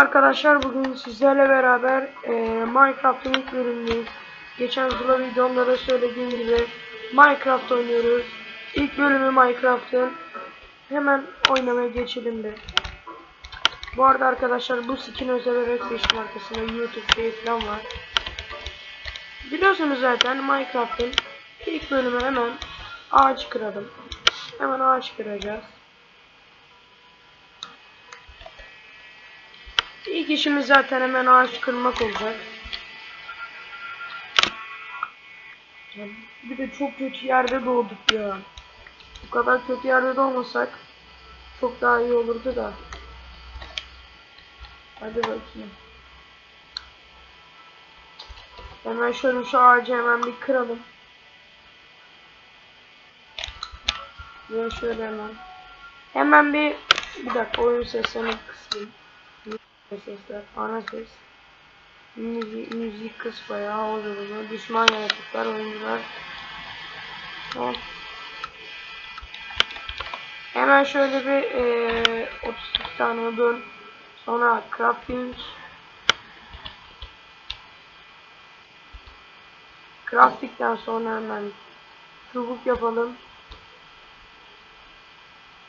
arkadaşlar bugün sizlerle beraber e, Minecraft'ın ilk bölümündeyiz. Geçen Zula videomda da söylediğim gibi Minecraft oynuyoruz. İlk bölümü Minecraft'ın. Hemen oynamaya geçelim de. Bu arada arkadaşlar bu skin özel seçtim arkasında YouTube şey falan var. Biliyorsunuz zaten Minecraft'ın ilk bölümü hemen ağaç kıralım. Hemen ağaç kıracağız. İlk işimiz zaten hemen ağaç kırmak olacak. Bir de çok kötü yerde doğduk ya. Bu kadar kötü yerde doğmasak çok daha iyi olurdu da. Hadi bakayım. Hemen şöyle şu ağacı hemen bir kıralım. Ve şöyle hemen. Hemen bir bir dakika oyun seslerini kısayım. Sesler, ana ses. Müzik, müzik kıs bayağı olur. Düşman yaratıklar, oyuncular. Tamam. Hemen şöyle bir e, 32 tane odun. Sonra crafting. Crafting'den sonra hemen çubuk yapalım.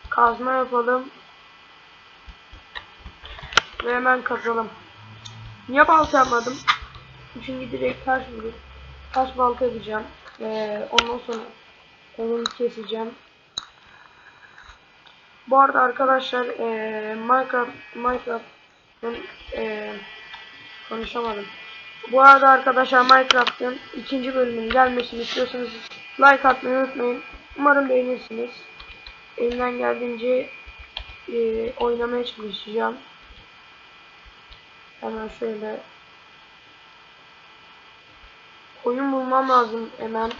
Kazma yapalım. Ve hemen kazalım. Niye balta yapmadım? Çünkü direkt taş vurup taş balta yapacağım. Ee, ondan sonra onu keseceğim. Bu arada arkadaşlar ee, Minecraft Minecraft'ın ee, konuşamadım. Bu arada arkadaşlar Minecraft'ın ikinci bölümünün gelmesini istiyorsanız like atmayı unutmayın. Umarım beğenirsiniz. Elimden geldiğince ee, oynamaya çalışacağım. Hemen şöyle oyun bulmam lazım hemen.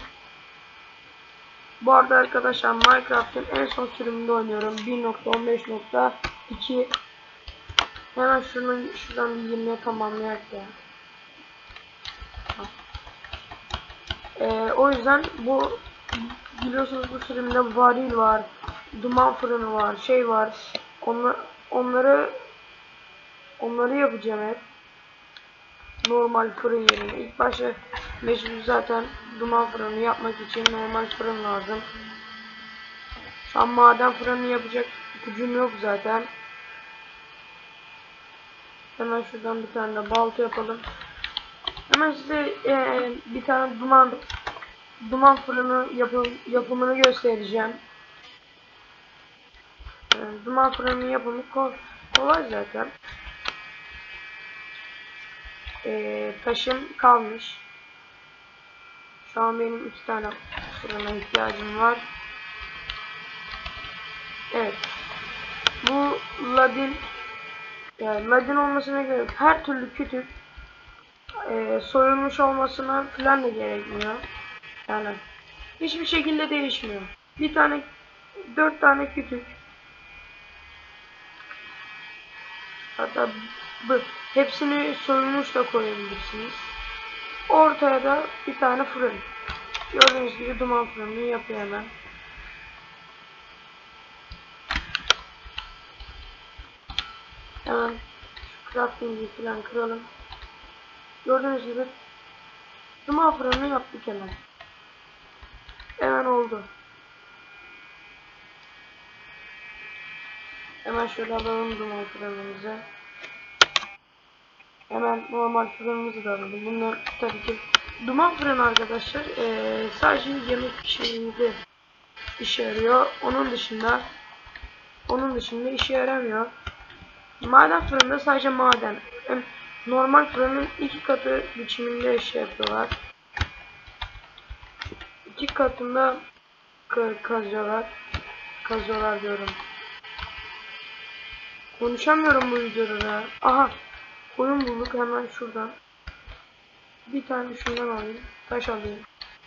Bu arada arkadaşlar Minecraft'ın en son sürümünde oynuyorum. 1.15.2 Hemen şunun şuradan bir 20'ye tamamlayak ya. Ee, o yüzden bu biliyorsunuz bu sürümde varil var, duman fırını var, şey var. Onlar, onları onları yapacağım hep. Normal fırın yerine. İlk başta mecbur zaten duman fırını yapmak için normal fırın lazım. Şu an maden fırını yapacak gücüm yok zaten. Hemen şuradan bir tane de balta yapalım. Hemen size e, bir tane duman duman fırını yapım, yapımını göstereceğim. E, duman fırının yapımı ko kolay zaten. E, taşım kalmış. Şu an benim iki tane fırına ihtiyacım var. Evet. Bu ladin yani ladin olmasına yok. Her türlü kütük e, soyulmuş olmasına falan da gerekmiyor. Yani hiçbir şekilde değişmiyor. Bir tane dört tane kütük hatta bu hepsini soyulmuş da koyabilirsiniz. Ortaya da bir tane fırın. Gördüğünüz gibi duman fırını yapıyor hemen. Hemen şu crafting'i falan kıralım. Gördüğünüz gibi duman fırını yaptık hemen. Hemen oldu. Hemen şöyle alalım duman fırınımızı. Hemen normal fırınımızı da alalım. Bunlar tabii ki duman fırını arkadaşlar ee, sadece yemek pişirmemizde işe yarıyor. Onun dışında onun dışında işe yaramıyor. Maden fırında sadece maden. Normal fırının iki katı biçiminde işe yapıyorlar. İki katında kazıyorlar. Kazıyorlar diyorum. Konuşamıyorum bu videoda. Aha. Koyun bulduk hemen şuradan. Bir tane şundan alayım. Taş alayım.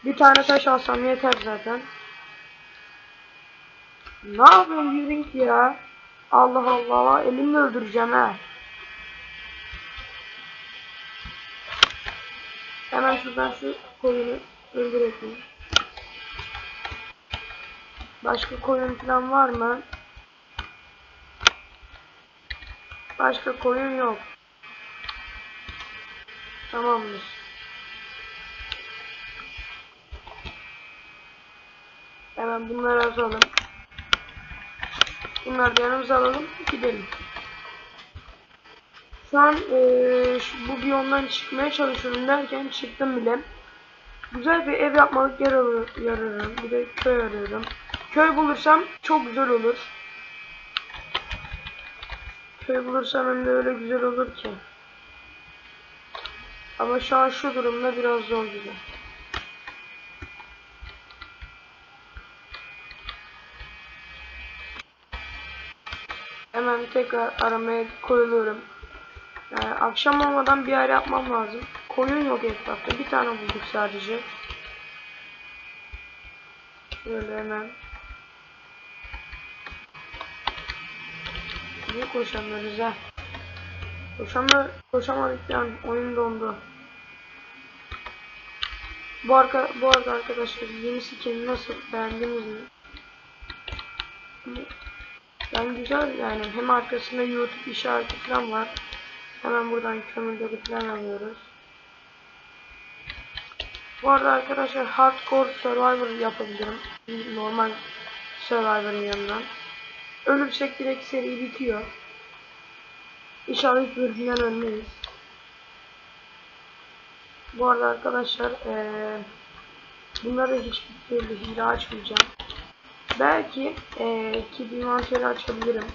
Bir tane taş alsam yeter zaten. Ne yapıyorsun yürüyün ya? Allah Allah elimle öldüreceğim ha. Hemen şuradan şu koyunu öldürelim. Başka koyun falan var mı? Başka koyun yok. Tamamdır. Hemen bunları alalım. Bunları da yanımıza alalım. Gidelim. Şu an şu- bu biyomdan çıkmaya çalışıyorum derken çıktım bile. Güzel bir ev yapmalık yer arı- arıyorum. Bir de köy arıyorum. Köy bulursam çok güzel olur. Köy bulursam hem de öyle güzel olur ki. Ama şu an şu durumda biraz zor gibi. Hemen tekrar aramaya koyuluyorum. Yani akşam olmadan bir yer yapmam lazım. Koyun yok etrafta. Bir tane bulduk sadece. Böyle hemen. Niye koşamıyoruz ha? Koşamıyor, koşamadık yani oyun dondu. Bu arka, bu arada arkadaşlar yeni skin nasıl beğendiniz mi? Yani güzel yani hem arkasında YouTube işareti falan var. Hemen buradan kömürleri falan alıyoruz. Bu arada arkadaşlar hardcore survivor yapabilirim. Normal survivor'ın yanından. Ölürsek direkt seri bitiyor. İnşallah hiç bölümden ölmeyiz. Bu arada arkadaşlar eee bunları hiç türlü hile açmayacağım. Belki eee ki bir manteri açabilirim.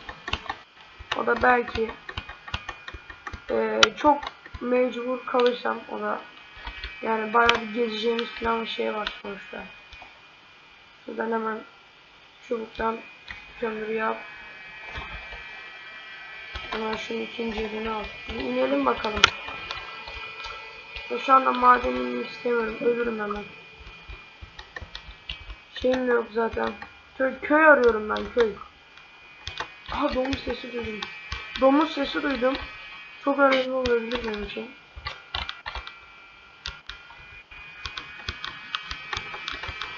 O da belki eee, çok mecbur kalırsam o da yani bayağı bir gezeceğimiz falan bir şey var sonuçta. Şuradan hemen çubuktan kömür yap. Hemen şunun ikinci elini al. Bir bakalım. Ya Şu anda maden inmek istemiyorum. Ölürüm hemen. Şeyim yok zaten. Köy, köy arıyorum ben köy. Aha domuz sesi duydum. Domuz sesi duydum. Çok önemli olabilir benim için.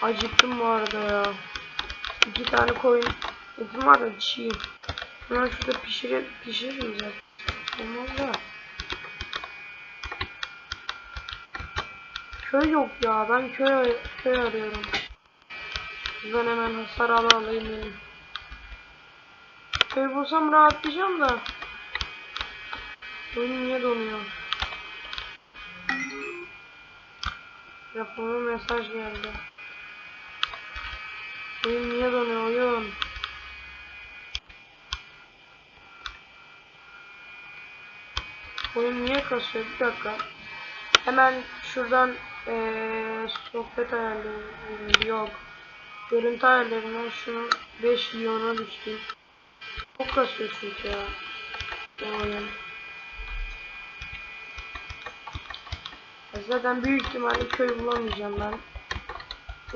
Acıktım bu arada ya. İki tane koyun. Etim var da çiğ. Hemen şurada pişire, pişiririm zaten. Olmaz da. Köy yok ya. Ben köy, köy arıyorum. Ben hemen hasar ala alayım benim. Köy bulsam rahatlayacağım da. Oyun niye donuyor? Telefona mesaj geldi. Oyun niye donuyor oyun? Oyun niye kasıyor? Bir dakika. Hemen şuradan eee sohbet ayarları yok. Görüntü ayarlarından şunu 5 milyona düştü. Çok kasıyor çünkü ya. Bu oyun. Zaten büyük ihtimalle köy bulamayacağım ben.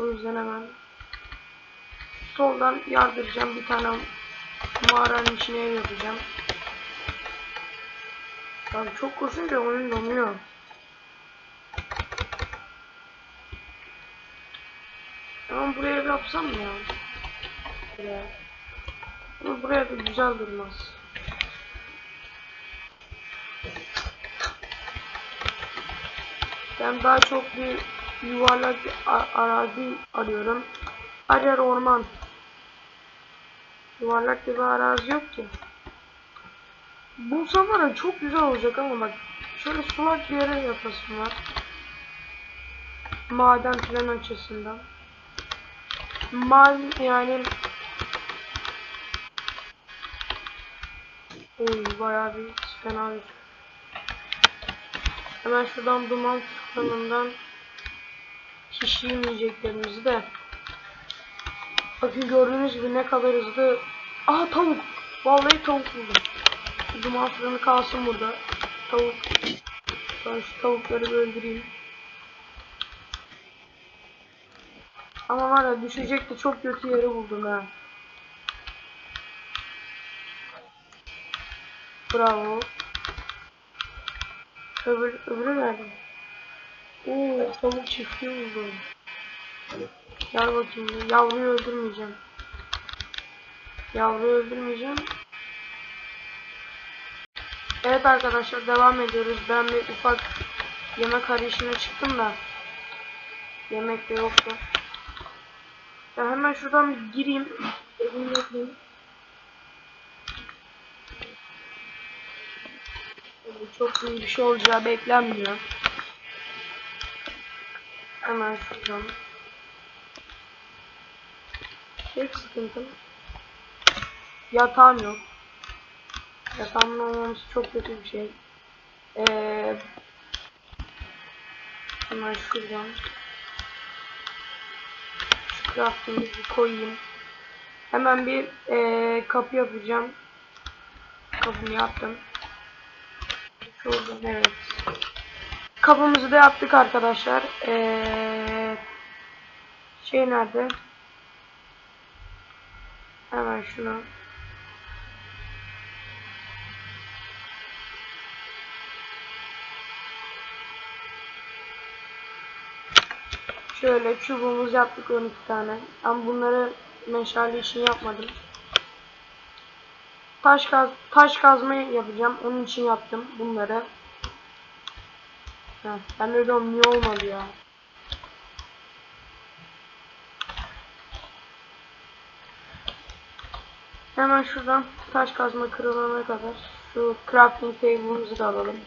O yüzden hemen soldan yardıracağım. Bir tane mağaranın içine ev yapacağım. Abi çok koşunca oyun donuyor. Ama buraya bir yapsam mı ya? Buraya. Ama buraya da güzel durmaz. Ben daha çok bir yuvarlak bir arazi arıyorum. Her orman. Yuvarlak bir arazi yok ki. Bulsam var ya çok güzel olacak ama bak. Şöyle sulak bir yere yapasım var. Maden plan açısından. Maden yani Oy bayağı bir fena bir Hemen şuradan duman fırınından pişireyim yiyeceklerimizi de. Bakın gördüğünüz gibi ne kadar hızlı. Aa tavuk. Vallahi tavuk buldum. Duman fırını kalsın burada. Tavuk. Ben şu tavukları öldüreyim. Ama var ya düşecekti çok kötü yere buldum ha. Bravo. Öbür, öbürü nerede? Oo, tavuk çiftliği buldum. Gel bakayım. Yavruyu öldürmeyeceğim. Yavruyu öldürmeyeceğim. Evet arkadaşlar devam ediyoruz. Ben bir ufak Yemek arayışına çıktım da. Yemek de yoktu. Ya hemen şuradan bir gireyim. Evimi yapayım. Çok iyi bir şey olacağı beklenmiyor. Hemen şuradan. Tek sıkıntım. Yatağım yok. Yatağımın olmaması çok kötü bir şey. Ee, hemen şuradan. Şu crafting'i bir koyayım. Hemen bir ee, kapı yapacağım. Kapımı yaptım. Şuradan evet. Kapımızı da yaptık arkadaşlar. Ee, şey nerede? Hemen şunu. Şöyle çubuğumuz yaptık 12 tane. Ama bunları meşale için yapmadım. Taş kaz taş kazma yapacağım. Onun için yaptım bunları. Heh, ben diyorum niye olmadı ya. Hemen şuradan taş kazma kırılana kadar şu crafting table'ımızı da alalım.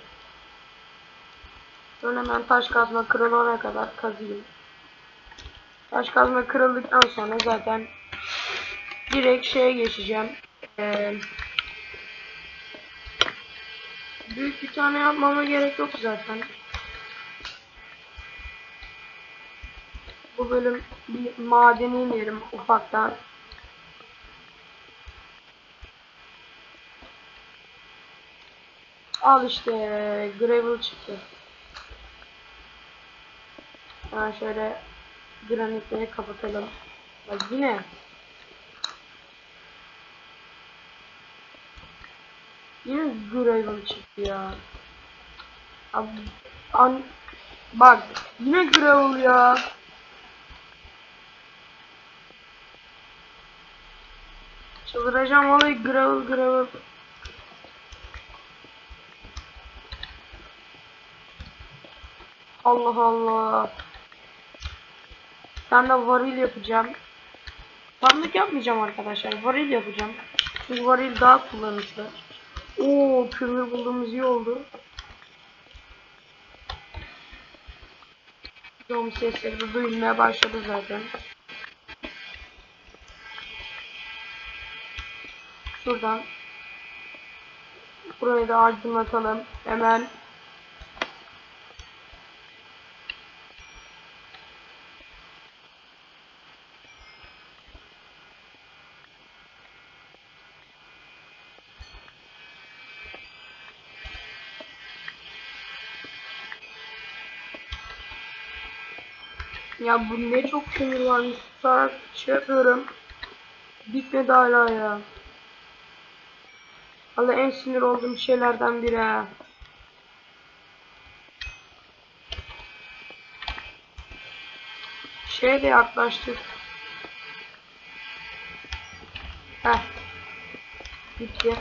Ben hemen taş kazma kırılana kadar kazıyım. Taş kazma kırıldıktan sonra zaten direkt şeye geçeceğim. Ee, büyük bir tane yapmama gerek yok zaten. Bu bölüm bir madeni inerim ufaktan. Al işte gravel çıktı. Ha şöyle granitleri kapatalım. Bak yine. Yine gravel çıktı ya. Abi, an, bak yine gravel ya. Çıldıracağım vallahi gravel gravel. Allah Allah. Ben de varil yapacağım. Sandık yapmayacağım arkadaşlar. Varil yapacağım. Çünkü varil daha kullanışlı. Oo, kömür bulduğumuz iyi oldu. Zombi sesleri duyulmaya başladı zaten. Şuradan burayı da aydınlatalım. Hemen Ya bu ne çok kömür varmış. Sonra şey yapıyorum. Bitmedi hala ya. Valla en sinir olduğum şeylerden biri ha. Şeye de yaklaştık. Heh. Bitti.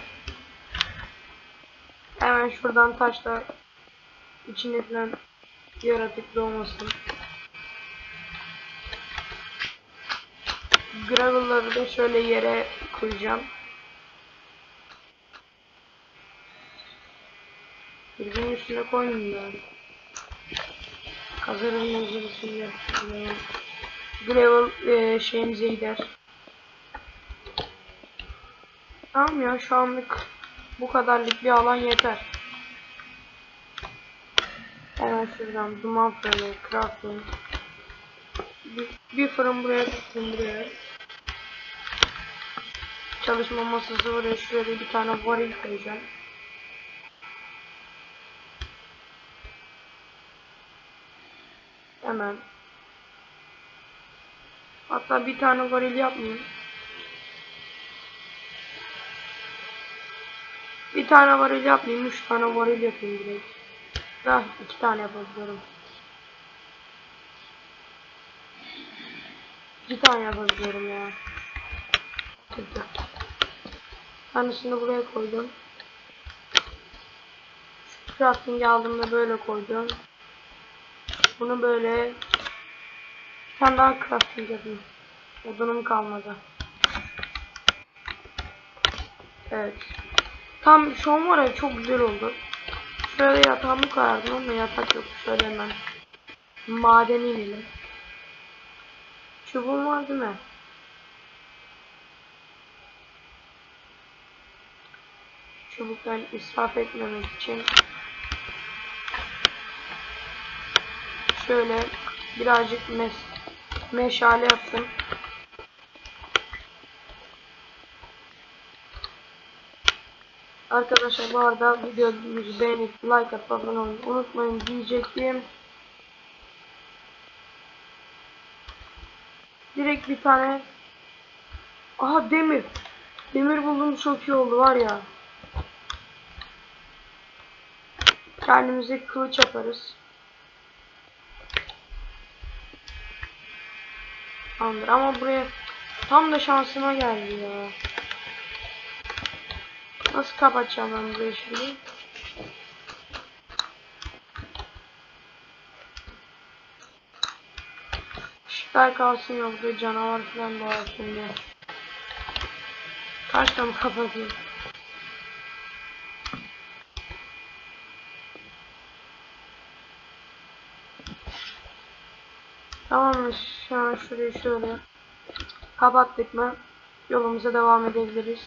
Hemen şuradan taşla içine falan yaratık doğmasın. Gravel'ları da şöyle yere koyacağım. Birbirinin üstüne koymayayım ben. Kazarın mezarısını Gravel e, şeyimize gider. Tamam ya şu anlık bu kadarlık bir alan yeter. Hemen şuradan duman fırını, crafting. Bir, bir fırın buraya, bir buraya. Çalışma masası şuraya da bir tane varil koyacağım. Hemen. Hatta bir tane varil yapmayayım. Bir tane varil yapmayayım, üç tane varil yapayım direkt. Hah, iki tane yapabiliyorum. İki tane yapabiliyorum ya. Kötü. Tanesini buraya koydum. Crafting'i aldığımda böyle koydum. Bunu böyle bir tane daha crafting yapayım. Odunum kalmadı. Evet. Tam şu an var ya çok güzel oldu. Şöyle yatağımı koyardım ama yatak yok. Şöyle hemen madene inelim. Çubuğum var değil mi? Çubukları israf etmemek için şöyle birazcık mes meşale yaptım. Arkadaşlar bu arada videomuzu beğenip like atıp abone olmayı unutmayın diyecektim. Direkt bir tane Aha demir. Demir buldum çok iyi oldu var ya. Kendimize kılıç yaparız. Tamamdır ama buraya tam da şansıma geldi ya. Nasıl kapatacağım ben burayı şimdi? Işıklar kalsın yoksa canavar falan doğar şimdi. Kaç mı kapatayım? Tamam şu şurayı şöyle kapattık mı yolumuza devam edebiliriz.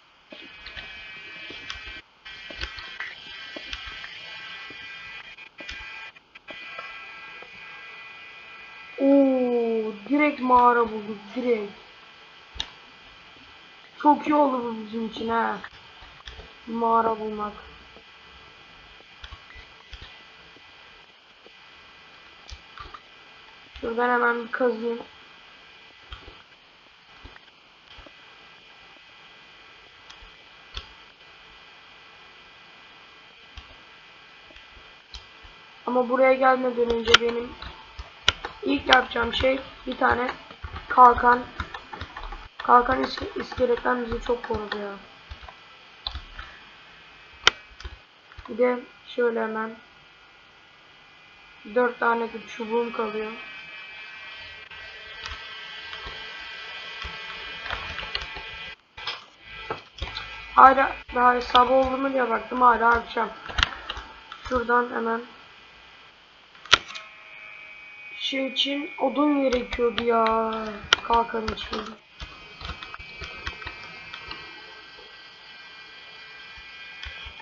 Oo, direkt mağara bulduk direkt. Çok iyi oldu bu bizim için ha. Mağara bulmak. Şuradan hemen bir kazıyım. Ama buraya gelmeden önce benim ilk yapacağım şey bir tane kalkan. Kalkan is iskeletten bizi çok korudu ya. Bir de şöyle hemen dört tane de çubuğum kalıyor. Hala daha sabah oldu mu diye baktım hala akşam. Şuradan hemen şey için odun gerekiyordu ya. Kalkan için.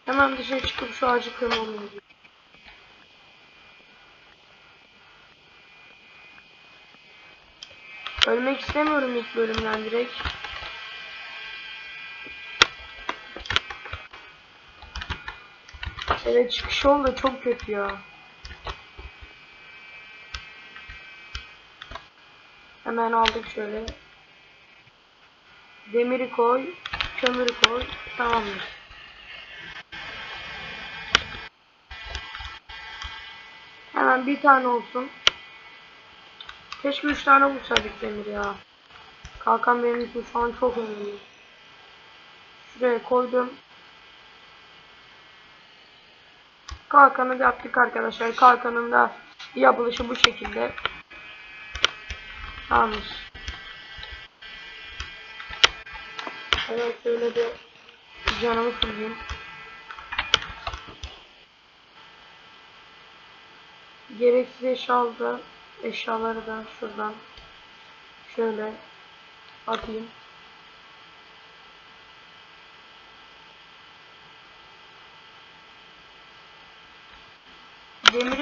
Hemen dışarı çıkıp şu ağacı kırmam lazım. Ölmek istemiyorum ilk bölümden direkt. Evet çıkış yolu da çok kötü ya. Hemen aldık şöyle. Demiri koy, kömürü koy. Tamamdır. Hemen bir tane olsun. Keşke üç tane bulsaydık demir ya. Kalkan benim için şu an çok önemli. Şuraya koydum. Kalkanı da yaptık arkadaşlar. Kalkanın da yapılışı bu şekilde. Tamamdır. Evet şöyle de canımı fırlayayım. Gereksiz eşyalı da eşyaları da şuradan şöyle atayım.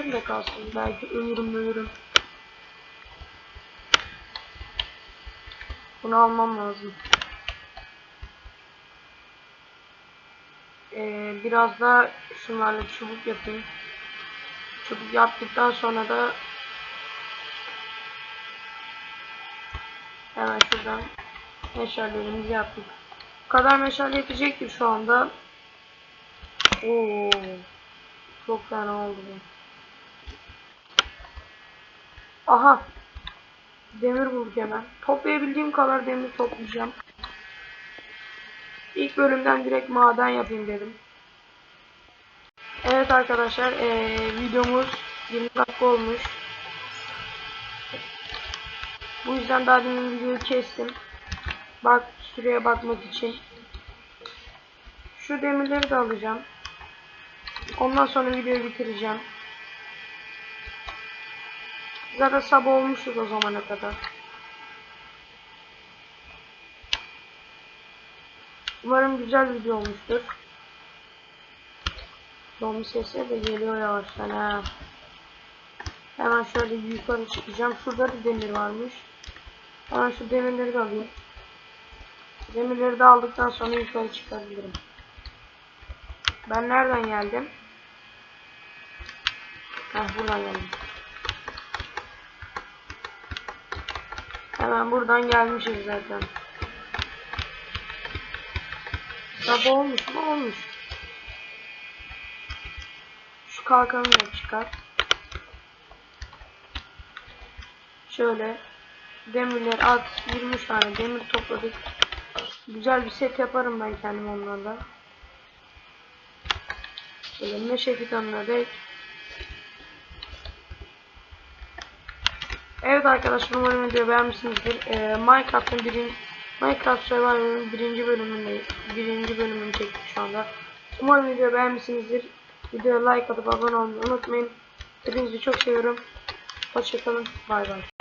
Demirim de kalsın. Belki ölürüm ölürüm. Bunu almam lazım. Ee, biraz da şunlarla çubuk yapayım. Çubuk yaptıktan sonra da hemen şuradan meşalelerimizi yaptık. Bu kadar meşale yetecektir şu anda. Oo, çok fena oldu bu. Aha. Demir bulduk hemen. Toplayabildiğim kadar demir toplayacağım. İlk bölümden direkt maden yapayım dedim. Evet arkadaşlar ee, videomuz 20 dakika olmuş. Bu yüzden daha demin videoyu kestim. Bak süreye bakmak için. Şu demirleri de alacağım. Ondan sonra videoyu bitireceğim. Zaten sabah olmuştur o zamana kadar. Umarım güzel video olmuştur. Zombi sesleri de geliyor yavaştan ha. Hemen şöyle yukarı çıkacağım. Şurada da demir varmış. Hemen şu demirleri de alayım. Demirleri de aldıktan sonra yukarı çıkabilirim. Ben nereden geldim? Heh buradan geldim. Hemen buradan gelmişiz zaten. Sabah olmuş mu? Olmuş. Şu kalkanı da çıkar. Şöyle demirler at 23 tane demir topladık. Güzel bir set yaparım ben kendim onlarla. Böyle meşe fidanına dek. Evet arkadaşlar umarım videoyu beğenmişsinizdir. Ee, Minecraft'ın birin Minecraft Survivor'ın birinci bölümündeyiz. Birinci bölümünü çektik şu anda. Umarım videoyu beğenmişsinizdir. Videoya like atıp abone olmayı unutmayın. Hepinizi çok seviyorum. Hoşçakalın. Bay bay.